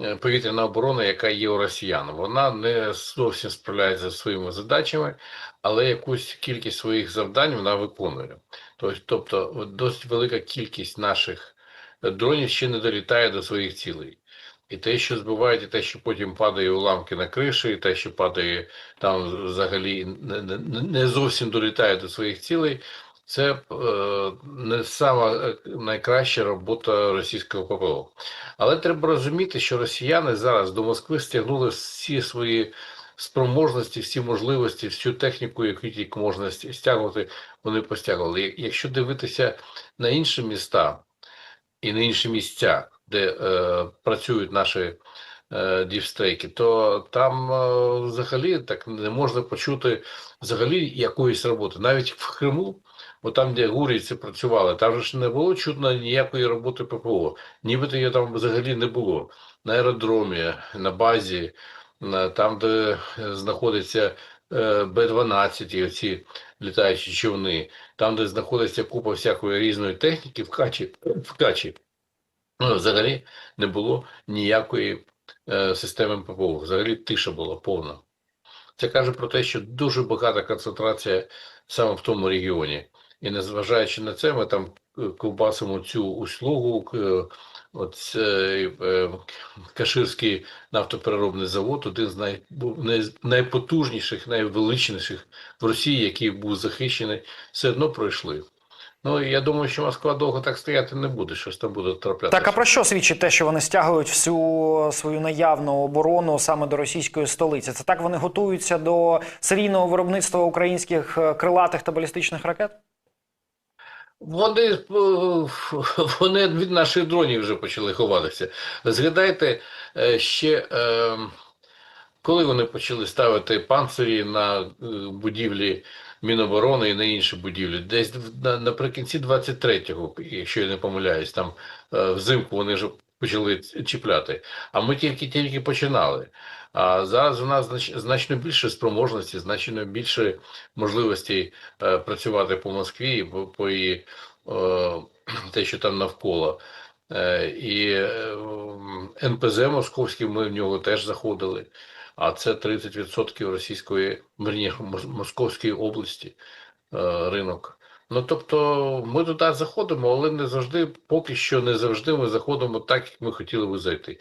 е, повітряна оборона, яка є у росіян. Вона не зовсім справляється зі своїми задачами, але якусь кількість своїх завдань вона виконує. Тобто, досить велика кількість наших е, дронів ще не долітає до своїх цілей. І те, що збивають, і те, що потім падає уламки на криші, і те, що падає там взагалі не зовсім долітає до своїх цілей, це е, не сама е, найкраща робота російського ППО. Але треба розуміти, що росіяни зараз до Москви стягнули всі свої спроможності, всі можливості, всю техніку, яку тільки можна ст- стягувати, вони постягували. Я- Якщо дивитися на інші міста і на інші місця, де е, працюють наші е, дівстейки, то там е, взагалі так не можна почути взагалі якоїсь роботи. Навіть в Криму, бо там, де гурійці працювали, там ж не було чутно ніякої роботи ППО. Нібито її там взагалі не було. На аеродромі, на базі, там, де е, знаходиться е, Б-12, і оці літаючі човни, там, де знаходиться купа всякої різної техніки, в Качі, в Качі ну, взагалі не було ніякої е, системи ППО. Взагалі тиша була повна. Це каже про те, що дуже багата концентрація саме в тому регіоні. І незважаючи на це, ми там е, ковбасимо цю услугу. От цей, е, Каширський нафтопереробний завод, один з най- найпотужніших, найвеличніших в Росії, який був захищений, все одно пройшли. Ну я думаю, що Москва довго так стояти не буде, щось там буде траплятися. Так, а про що свідчить те, що вони стягують всю свою наявну оборону саме до російської столиці? Це так вони готуються до серійного виробництва українських е, крилатих та балістичних ракет? Вони, е, вони від наших дронів вже почали ховатися. Згадайте е, ще, коли вони почали ставити панцирі на будівлі Міноборони і на інші будівлі, десь наприкінці 23-го, якщо я не помиляюсь, там е, взимку вони вже почали чіпляти. А ми тільки-тільки починали. А зараз у нас знач- значно більше спроможності, значно більше можливостей працювати по Москві, по, по її е, те, що там навколо. Е, і НПЗ московський, ми в нього теж заходили. А це 30% російської, верні, Московської області е, ринок. Ну тобто ми туди заходимо, але не завжди, поки що не завжди ми заходимо так, як ми хотіли би зайти.